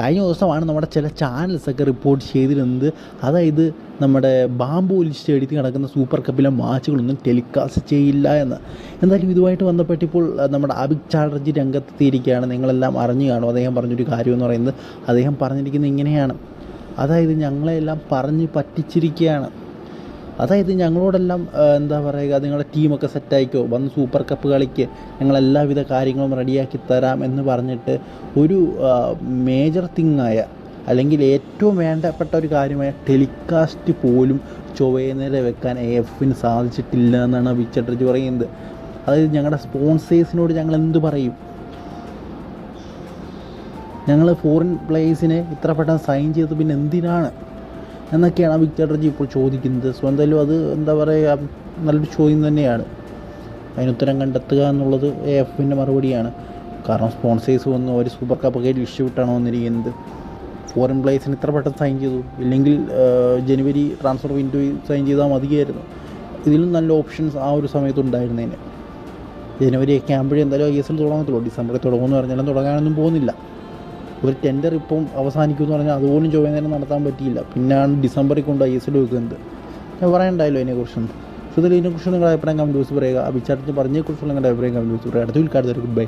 കഴിഞ്ഞ ദിവസമാണ് നമ്മുടെ ചില ചാനൽസൊക്കെ റിപ്പോർട്ട് ചെയ്തിരുന്നത്. അതായത് നമ്മുടെ ബാംബോലി സ്റ്റേഡിയത്തിൽ നടക്കുന്ന സൂപ്പർ കപ്പിലെ മാച്ചുകളൊന്നും ടെലികാസ്റ്റ് ചെയ്യില്ല എന്ന്. എന്തായാലും ഇതുമായിട്ട് ബന്ധപ്പെട്ട് ഇപ്പോൾ നമ്മുടെ അഭിക് ചാറ്റർജി രംഗത്തെത്തിയിരിക്കുകയാണ്. നിങ്ങളെല്ലാം അറിഞ്ഞു കാണും. അദ്ദേഹം പറഞ്ഞൊരു കാര്യം എന്ന് പറയുന്നത് അദ്ദേഹം പറഞ്ഞിരിക്കുന്നത് ഇങ്ങനെയാണ്. അതായത് ഞങ്ങളെല്ലാം പറഞ്ഞ് പറ്റിച്ചിരിക്കുകയാണ്. അതായത് ഞങ്ങളോടെല്ലാം എന്താ പറയുക നിങ്ങളുടെ ടീമൊക്കെ സെറ്റായിക്കോ വന്ന് സൂപ്പർ കപ്പ് കളിക്ക് ഞങ്ങളെല്ലാവിധ കാര്യങ്ങളും റെഡിയാക്കി തരാം എന്ന് പറഞ്ഞിട്ട് ഒരു മേജർ തിങ്ങായ അല്ലെങ്കിൽ ഏറ്റവും വേണ്ടപ്പെട്ട ഒരു കാര്യമായ ടെലികാസ്റ്റ് പോലും ചൊവ്വേന്നേരെ വെക്കാൻ എ എഫിന് സാധിച്ചിട്ടില്ല എന്നാണ് വിച്ചട്ടർജി പറയുന്നത്. അതായത് ഞങ്ങളുടെ സ്പോൺസേഴ്സിനോട് ഞങ്ങൾ എന്ത് പറയും? ഞങ്ങൾ ഫോറിൻ പ്ലേയേഴ്സിനെ ഇത്ര പെട്ടെന്ന് സൈൻ ചെയ്തത് പിന്നെ എന്തിനാണ്? എന്നൊക്കെയാണ് വിക് ചാറ്റർജി ഇപ്പോൾ ചോദിക്കുന്നത്. സോ എന്തായാലും അത് എന്താ പറയുക നല്ലൊരു ചോദ്യം തന്നെയാണ്. അതിനുത്തരം കണ്ടെത്തുക എന്നുള്ളത് എ എഫിന്റെ മറുപടിയാണ്. കാരണം സ്പോൺസേഴ്സ് വന്നു ഒരു സൂപ്പർ കപ്പ് കപ്പൊക്കെ ഡിസ്ട്രിബ്യൂട്ടാണ് വന്നിരിക്കുന്നത്. ഫോറിൻ പ്ലേയേഴ്സിന് ഇത്ര പെട്ടെന്ന് സൈൻ ചെയ്തു. ഇല്ലെങ്കിൽ ജനുവരി ട്രാൻസ്ഫർ വിൻഡോയിൽ സൈൻ ചെയ്താൽ മതിയായിരുന്നു. ഇതിലും നല്ല ഓപ്ഷൻസ് ആ ഒരു സമയത്ത് ജനുവരി ക്യാമ്പ് ആകുമ്പോഴേ എന്തായാലും ഐ എസ് എൽ തുടങ്ങത്തുള്ളൂ. ഡിസംബറിൽ തുടങ്ങുമെന്ന് പറഞ്ഞാലും തുടങ്ങാനൊന്നും പോകുന്നില്ല. ഒരു ടെൻഡർ ഇപ്പം അവസാനിക്കുമെന്ന് പറഞ്ഞാൽ അതുപോലും ചൊവ്വ നേരം നടത്താൻ പറ്റിയില്ല. പിന്നെയാണ് ഡിസംബറിൽ കൊണ്ട് ഐ എസ് എൽ വെക്കുന്നത്. ഞാൻ പറയണ്ടായല്ലോ അതിനെക്കുറിച്ചൊന്നും സോ ഇതിൽ ഇതിനെക്കുറിച്ച് നിങ്ങളുടെ അഭിപ്രായം കമന്റ് ബോക്സ് പറയുക. അഭിചാരത്തിൽ പറഞ്ഞതിനെക്കുറിച്ചുള്ള നിങ്ങളുടെ അഭിപ്രായം കമന്റ് ബോക്സ് പറയുക. അടുത്ത ഗുഡ് ബൈ